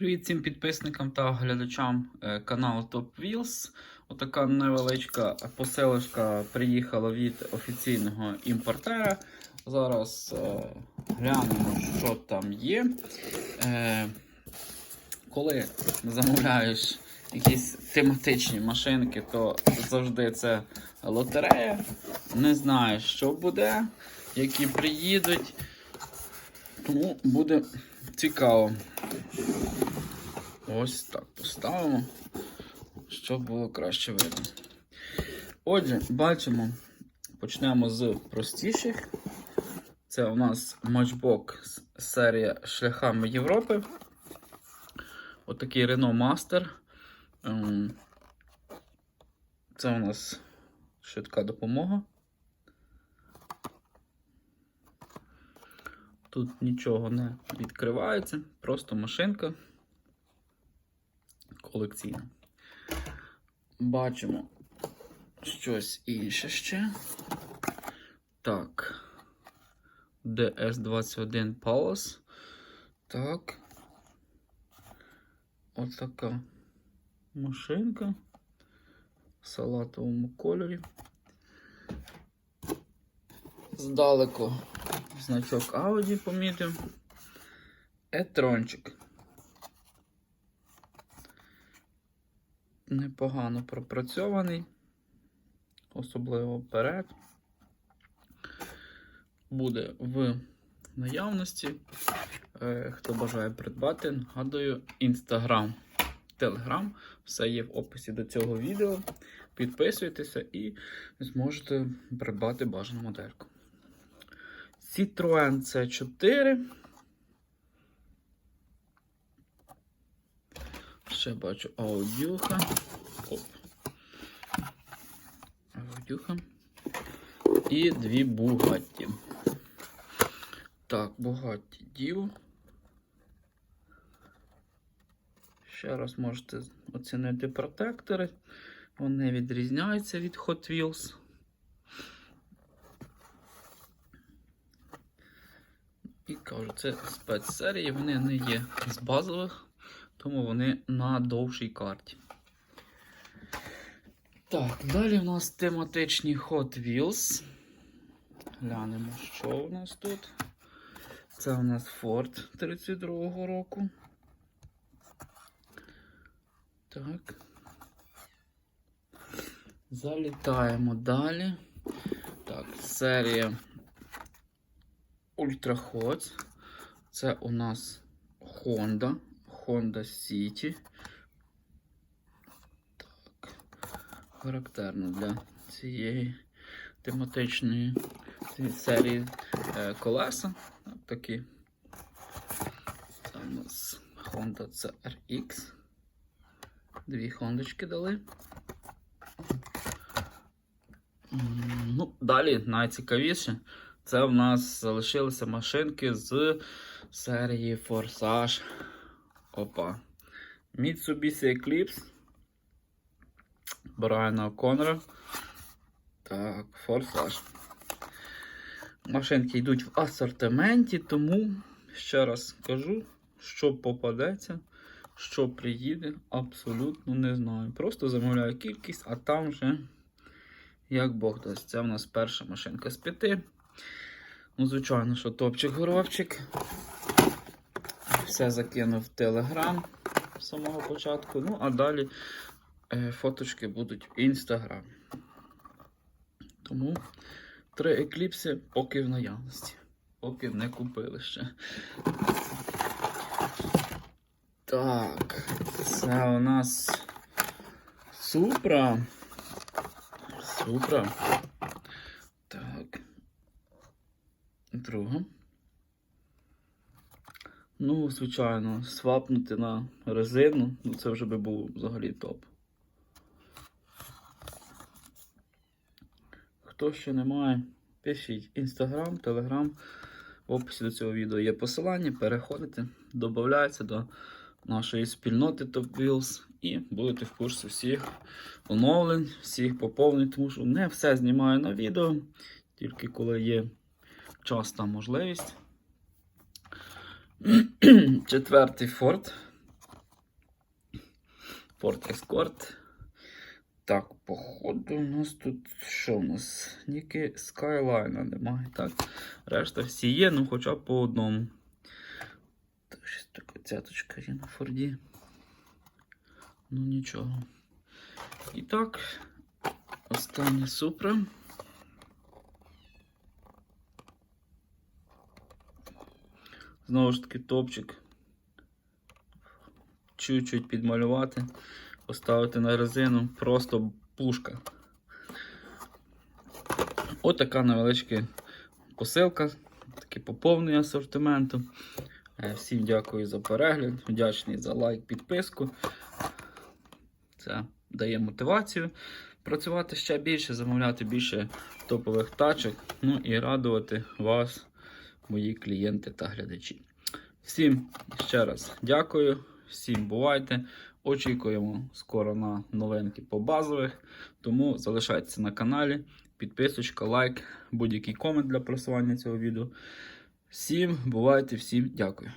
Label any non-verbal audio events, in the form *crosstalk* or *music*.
Привіт всім підписникам та глядачам е, каналу Top Wheels. Отака невеличка посилочка приїхала від офіційного імпортера. Зараз е, глянемо, що там є. Е, коли замовляєш якісь тематичні машинки, то завжди це лотерея. Не знаєш, що буде, які приїдуть. Тому буде цікаво. Ось так поставимо, щоб було краще видно. Отже, бачимо, почнемо з простіших. Це у нас Matchbox серія Шляхами Європи. Отакий Renault Master. Ем, Це у нас швидка допомога. Тут нічого не відкривається, просто машинка колекційна. Бачимо щось інше ще. Так. DS21 Palace. Так. Ось така машинка в салатовому кольорі. Здалеку значок Audi помітив. Етрончик. Непогано пропрацьований, особливо вперед. Буде в наявності. Е, Хто бажає придбати, нагадую, Instagram, Telegram. Все є в описі до цього відео. Підписуйтеся і зможете придбати бажану модельку. Citroen C4. Ще бачу аудюха. Оп. Аудюха. І дві Бугатті. Так, Бугатті Дів. Ще раз можете оцінити протектори. Вони відрізняються від Hot Wheels. І кажу, це спецсерії, вони не є з базових, тому вони на довшій карті. Так, далі в нас тематичні Hot Wheels. Глянемо, що у нас тут. Це у нас Ford 32-го року. Так. Залітаємо далі. Так, серія Ultra Hot. Це у нас Honda. Honda City. Так. Характерно для цієї тематичної серії е, колеса. Так, такі. Це у нас Honda CRX. Дві хондочки дали. Ну, далі найцікавіше. Це в нас залишилися машинки з серії Форсаж. Опа. Mitsubishi Eclipse. Брайана Конора. Так, Форсаж. Машинки йдуть в асортименті, тому ще раз кажу, що попадеться, що приїде, абсолютно не знаю. Просто замовляю кількість, а там вже, як Бог дасть, це в нас перша машинка з п'яти. Ну, звичайно, що топчик-горобчик. Все закинув в Телеграм з самого початку. Ну, а далі е, фоточки будуть в Інстаграм. Тому три екліпси поки в наявності. Поки не купили ще. Так, це у нас Супра. Супра. Так. Друга. Ну, звичайно, свапнути на резину, ну це вже би було взагалі топ. Хто ще не має, пишіть Інстаграм, Телеграм. В описі до цього відео є посилання, переходите, додавайтеся до нашої спільноти Top Wheels і будете в курсі всіх оновлень, всіх поповнень, тому що не все знімаю на відео, тільки коли є час та можливість. *clears throat* Четвертий Ford Ford Escort. Так, походу, у нас тут що у нас? Ніки Skyline немає. Так, решта всі є, ну хоча б по одному. Так, щось така цяточка є на Форді. Ну нічого. І так, остання супра. Знову ж таки, топчик. Чуть-чуть підмалювати, поставити на резину, просто пушка. Отака невеличка посилка, таке поповнення асортименту. Е, Всім дякую за перегляд, вдячний за лайк, підписку. Це дає мотивацію працювати ще більше, замовляти більше топових тачок, ну і радувати вас, мої клієнти та глядачі. Всім ще раз дякую, всім бувайте. Очікуємо скоро на новинки по базових. Тому залишайтеся на каналі, підписочка, лайк, будь-який комент для просування цього відео. Всім бувайте, всім дякую.